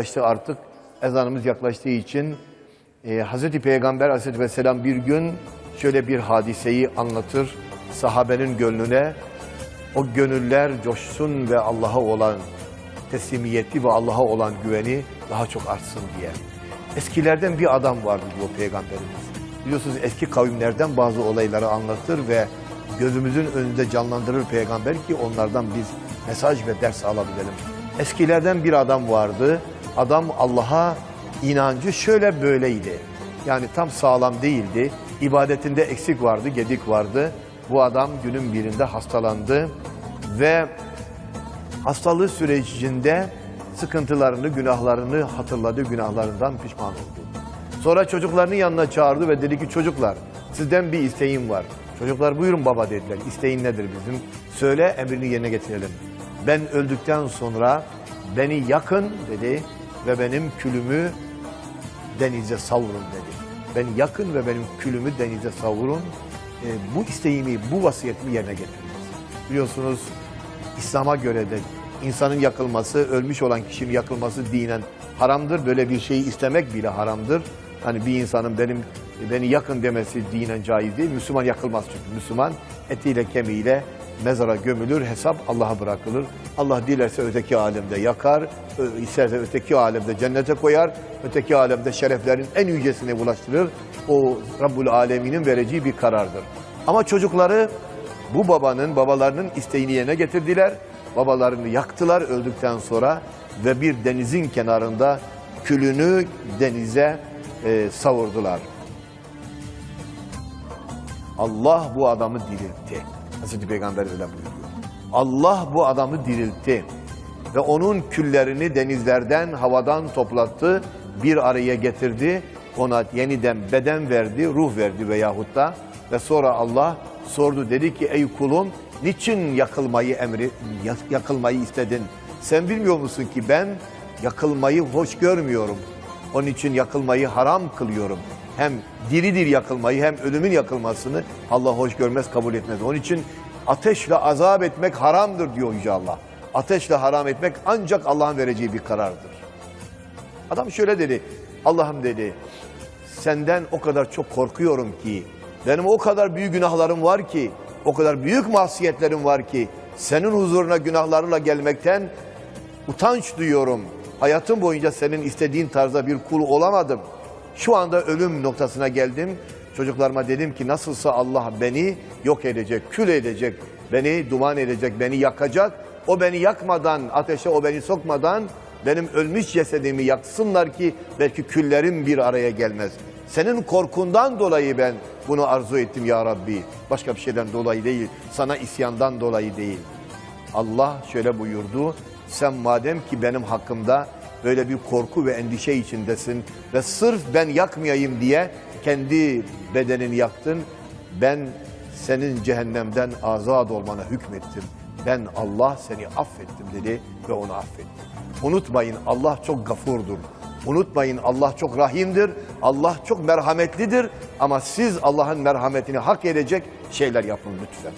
yaklaştı artık ezanımız yaklaştığı için e, Hz. Peygamber aleyhisselam bir gün şöyle bir hadiseyi anlatır sahabenin gönlüne. O gönüller coşsun ve Allah'a olan teslimiyeti ve Allah'a olan güveni daha çok artsın diye. Eskilerden bir adam vardı diyor Peygamberimiz. Biliyorsunuz eski kavimlerden bazı olayları anlatır ve gözümüzün önünde canlandırır Peygamber ki onlardan biz mesaj ve ders alabilelim. Eskilerden bir adam vardı. Adam Allah'a inancı şöyle böyleydi. Yani tam sağlam değildi. İbadetinde eksik vardı, gedik vardı. Bu adam günün birinde hastalandı ve hastalığı sürecinde sıkıntılarını, günahlarını hatırladı, günahlarından pişman oldu. Sonra çocuklarını yanına çağırdı ve dedi ki çocuklar sizden bir isteğim var. Çocuklar buyurun baba dediler. İsteğin nedir bizim? Söyle emrini yerine getirelim. Ben öldükten sonra beni yakın dedi ve benim külümü denize savurun dedi. Beni yakın ve benim külümü denize savurun. E, bu isteğimi, bu vasiyetimi yerine getiriniz. Biliyorsunuz İslam'a göre de insanın yakılması, ölmüş olan kişinin yakılması dinen haramdır. Böyle bir şeyi istemek bile haramdır. Hani bir insanın benim beni yakın demesi dinen caiz değil. Müslüman yakılmaz çünkü. Müslüman etiyle kemiğiyle mezara gömülür, hesap Allah'a bırakılır. Allah dilerse öteki alemde yakar, isterse öteki alemde cennete koyar, öteki alemde şereflerin en yücesine ulaştırır. O Rabbul Alemin'in vereceği bir karardır. Ama çocukları bu babanın, babalarının isteğini yerine getirdiler. Babalarını yaktılar öldükten sonra ve bir denizin kenarında külünü denize e, savurdular. Allah bu adamı diriltti. Hazreti Peygamber öyle buyuruyor. Allah bu adamı diriltti. Ve onun küllerini denizlerden, havadan toplattı, bir araya getirdi. Ona yeniden beden verdi, ruh verdi veyahut da. Ve sonra Allah sordu dedi ki ey kulum niçin yakılmayı emri, yak- yakılmayı istedin? Sen bilmiyor musun ki ben yakılmayı hoş görmüyorum. Onun için yakılmayı haram kılıyorum. Hem diri diri yakılmayı hem ölümün yakılmasını Allah hoş görmez, kabul etmez. Onun için ateşle azap etmek haramdır diyor Yüce Allah. Ateşle haram etmek ancak Allah'ın vereceği bir karardır. Adam şöyle dedi, Allah'ım dedi, senden o kadar çok korkuyorum ki, benim o kadar büyük günahlarım var ki, o kadar büyük masiyetlerim var ki, senin huzuruna günahlarla gelmekten utanç duyuyorum. Hayatım boyunca senin istediğin tarzda bir kul olamadım. Şu anda ölüm noktasına geldim. Çocuklarıma dedim ki nasılsa Allah beni yok edecek, kül edecek, beni duman edecek, beni yakacak. O beni yakmadan, ateşe o beni sokmadan benim ölmüş cesedimi yaksınlar ki belki küllerim bir araya gelmez. Senin korkundan dolayı ben bunu arzu ettim ya Rabbi. Başka bir şeyden dolayı değil, sana isyandan dolayı değil. Allah şöyle buyurdu. Sen madem ki benim hakkımda böyle bir korku ve endişe içindesin ve sırf ben yakmayayım diye kendi bedenini yaktın. Ben senin cehennemden azad olmana hükmettim. Ben Allah seni affettim dedi ve onu affetti. Unutmayın Allah çok gafurdur. Unutmayın Allah çok rahimdir. Allah çok merhametlidir. Ama siz Allah'ın merhametini hak edecek şeyler yapın lütfen.